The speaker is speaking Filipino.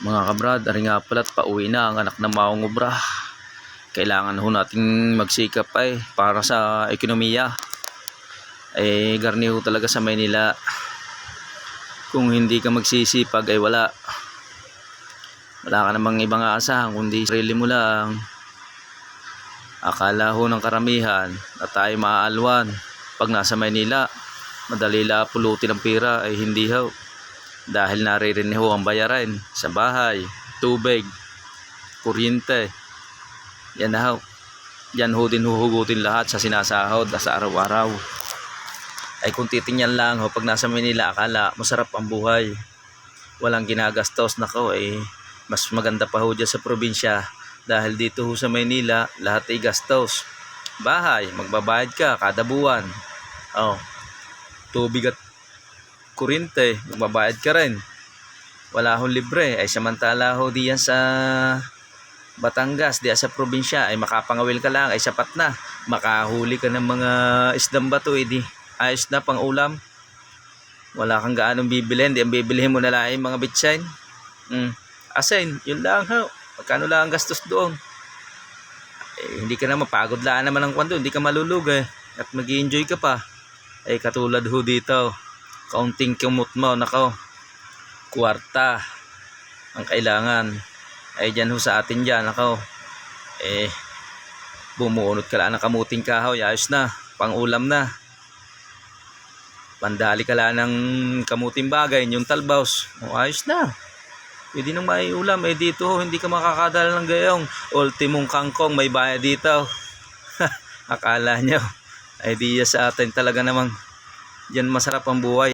Mga kabrad, ari nga pala't pauwi na ang anak ng maong obra. Kailangan ho nating magsikap ay para sa ekonomiya. Eh, garni ho talaga sa Maynila. Kung hindi ka magsisipag ay wala. Wala ka namang ibang aasahan kundi sarili mo lang. Akala ho ng karamihan na tayo maaalwan pag nasa Maynila. Madali la pulutin ang pira ay hindi ho dahil naririnig ho ang bayaran sa bahay, tubig, kuryente. Yan na ho. Yan ho din huhugutin lahat sa sinasahod sa araw-araw. Ay kung titingnan lang ho, pag nasa Manila, akala masarap ang buhay. Walang ginagastos na ko eh. Mas maganda pa ho dyan sa probinsya. Dahil dito ho sa Maynila, lahat ay gastos. Bahay, magbabayad ka kada buwan. Oh, tubig at kuryente, magbabayad ka rin. Wala hong libre. Ay samantala ho diyan sa Batangas, diyan sa probinsya, ay makapangawil ka lang, ay sapat na. Makahuli ka ng mga isdang bato, edi ayos na pang ulam. Wala kang gaanong bibilhin, di ang bibilihin mo na lang ay mga bitsain. Mm. Asin, yun lang ha. Magkano lang ang gastos doon? Eh, hindi ka na mapagod lang naman ang kwento, hindi ka malulugay. At mag enjoy ka pa. Ay katulad ho dito, kaunting kumot mo, nako, kwarta ang kailangan. Ay dyan ho sa atin dyan, nako, eh, bumuunot ka lang ng kamuting kahoy, ayos na, pang ulam na. Pandali ka lang ng kamuting bagay, yung talbaws, o ayos na. Pwede nang may ulam, eh dito ho, hindi ka makakadala ng gayong. Ultimong kangkong, may bayad dito. Akala nyo, di sa atin talaga namang Diyan masarap ang buhay.